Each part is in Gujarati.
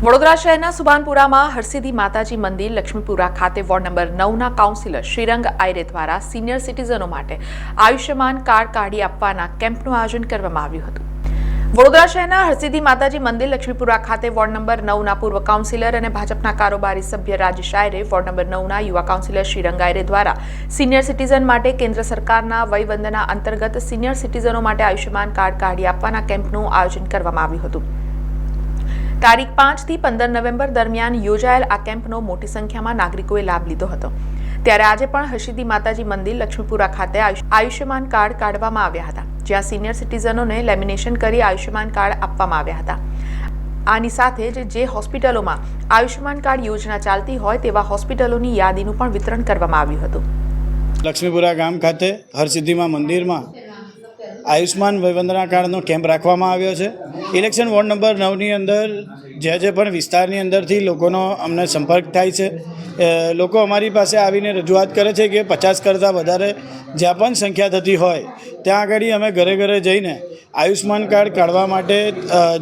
વડોદરા શહેરના સુભાનપુરામાં હરસિદ્ધિ માતાજી મંદિર, લક્ષ્મીપુરા ખાતે વોર્ડ નંબર નવના કાઉન્સિલર શ્રીરંગ આયરે દ્વારા સિનિયર સિટીઝનો માટે આયુષ્યમાન કાર્ડ કાઢી આપવાના કેમ્પનું આયોજન કરવામાં આવ્યું હતું. વડોદરા શહેરના હરસિદ્ધિ માતાજી મંદિર, લક્ષ્મીપુરા ખાતે વોર્ડ નંબર નવના પૂર્વ કાઉન્સિલર અને ભાજપના કારોબારી સભ્ય રાજેશ આયરે, વોર્ડ નંબર નવના યુવા કાઉન્સિલર શ્રીરંગ આયરે દ્વારા સિનિયર સિટીઝન માટે કેન્દ્ર સરકારના વયવંદના અંતર્ગત સિનિયર સિટીઝનો માટે આયુષ્યમાન કાર્ડ કાઢી આપવાના કેમ્પનું આયોજન કરવામાં આવ્યું હતું. તારીખ પાંચથી પંદર નવેમ્બર દરમિયાન યોજાયેલ આ કેમ્પનો મોટી સંખ્યામાં નાગરિકોએ લાભ લીધો હતો. ત્યારે આજે પણ હશીદી માતાજી મંદિર લક્ષ્મીપુરા ખાતે આયુષ- આયુષ્યમાન કાર્ડ કાઢવામાં આવ્યા હતા, જ્યાં સિનિયર સિટીઝનોને લેમિનેશન કરી આયુષ્યમાન કાર્ડ આપવામાં આવ્યા હતા. આની સાથે જ જે હોસ્પિટલોમાં આયુષ્યમાન કાર્ડ યોજના ચાલતી હોય તેવા હોસ્પિટલોની યાદીનું પણ વિતરણ કરવામાં આવ્યું હતું. લક્ષ્મીપુરા ગામ ખાતે હરસિદ્ધિમાં મંદિરમાં આયુષ્માન વંદના કાર્ડનો કેમ્પ રાખવામાં આવ્યો છે. ઇલેક્શન વોર્ડ નંબર નવની અંદર જે જે પણ વિસ્તારની અંદરથી લોકોનો અમને સંપર્ક થાય છે. લોકો અમારી પાસે આવીને રજૂઆત કરે છે કે પચાસ કરતાં વધારે જ્યાં પણ સંખ્યા થતી હોય ત્યાં આગળ અમે ઘરે ઘરે જઈને આયુષ્માન કાર્ડ કાઢવા માટે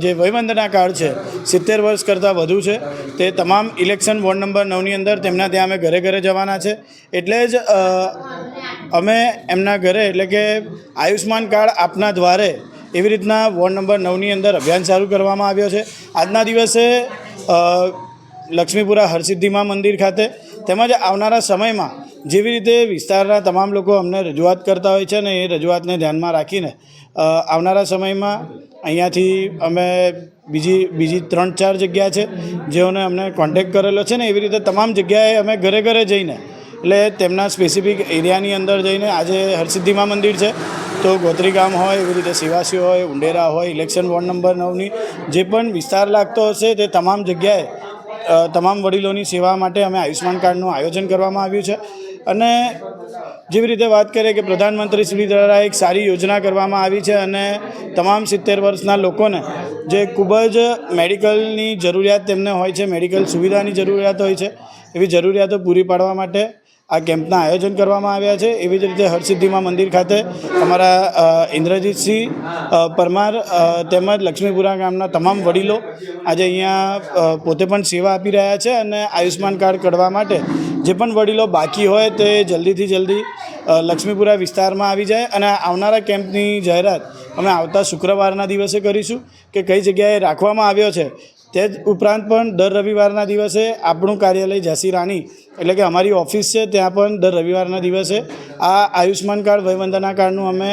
જે વયવંદના કાર્ડ છે, સિત્તેર વર્ષ કરતાં વધુ છે, તે તમામ ઇલેક્શન વોર્ડ નંબર નવની અંદર તેમના ત્યાં અમે ઘરે ઘરે જવાના છે. એટલે જ અમે એમના ઘરે, એટલે કે આયુષ્માન કાર્ડ આપના દ્વારે એવી રીતના વોર્ડ નંબર નવની અંદર અભિયાન ચાલુ કરવામાં આવ્યો છે. આજના દિવસે લક્ષ્મીપુરા હરસિદ્ધિમા મંદિર ખાતે તેમજ આવનારા સમયમાં જેવી રીતે વિસ્તારના તમામ લોકો અમને રજૂઆત કરતા હોય છે ને એ રજૂઆતને ધ્યાનમાં રાખીને આવનારા સમયમાં અહીંયાથી અમે બીજી બીજી ત્રણ, ચાર જગ્યા છે જેઓને અમને કોન્ટેક્ટ કરેલો છે ને એવી રીતે તમામ જગ્યાએ અમે ઘરે ઘરે જઈને, એટલે તેમના સ્પેસિફિક એરિયાની અંદર જઈને આજે હરસિદ્ધિમા મંદિર છે, તો ગોત્રી ગામ હોય, એવી રીતે સિવાસી હોય, ઉંડેરા હોય ઇલેક્શન વોર્ડ નંબર નવની જે પણ વિસ્તાર લાગતો હશે તે તમામ જગ્યાએ તમામ વડીલોની સેવા માટે અમે આયુષ્માન કાર્ડનું આયોજન કરવામાં આવ્યું છે. અને જેવી રીતે વાત કરીએ કે પ્રધાનમંત્રી શ્રી દ્વારા એક સારી યોજના કરવામાં આવી છે અને તમામ સિત્તેર વર્ષના લોકોને જે ખૂબ જ મેડિકલની જરૂરિયાત તેમને હોય છે, મેડિકલ સુવિધાની જરૂરિયાત હોય છે, એવી જરૂરિયાતો પૂરી પાડવા માટે આ કેમ્પના આયોજન કરવામાં આવ્યા છે. એવી જ રીતે હરસિદ્ધિમાં મંદિર ખાતે અમારા ઇન્દ્રજીતસિંહ પરમાર તેમજ લક્ષ્મીપુરા ગામના તમામ વડીલો આજે અહીંયા પોતે પણ સેવા આપી રહ્યા છે અને આયુષ્માન કાર્ડ કઢવા માટે જે પણ વડીલો બાકી હોય તે જલ્દીથી જલ્દી લક્ષ્મીપુરા વિસ્તારમાં આવી જાય અને આવનારા કેમ્પની જાહેરાત અમે આવતા શુક્રવારના દિવસે કરીશું કે કઈ જગ્યાએ રાખવામાં આવ્યો છે તે જ ઉપરાંત પણ દર રવિવારના દિવસે આપણું કાર્યાલય ઝાંસી રાણી એટલે કે અમારી ઓફિસ છે ત્યાં પણ દર રવિવારના દિવસે આ આયુષ્માન કાર્ડ વયવંદના કાર્ડનું અમે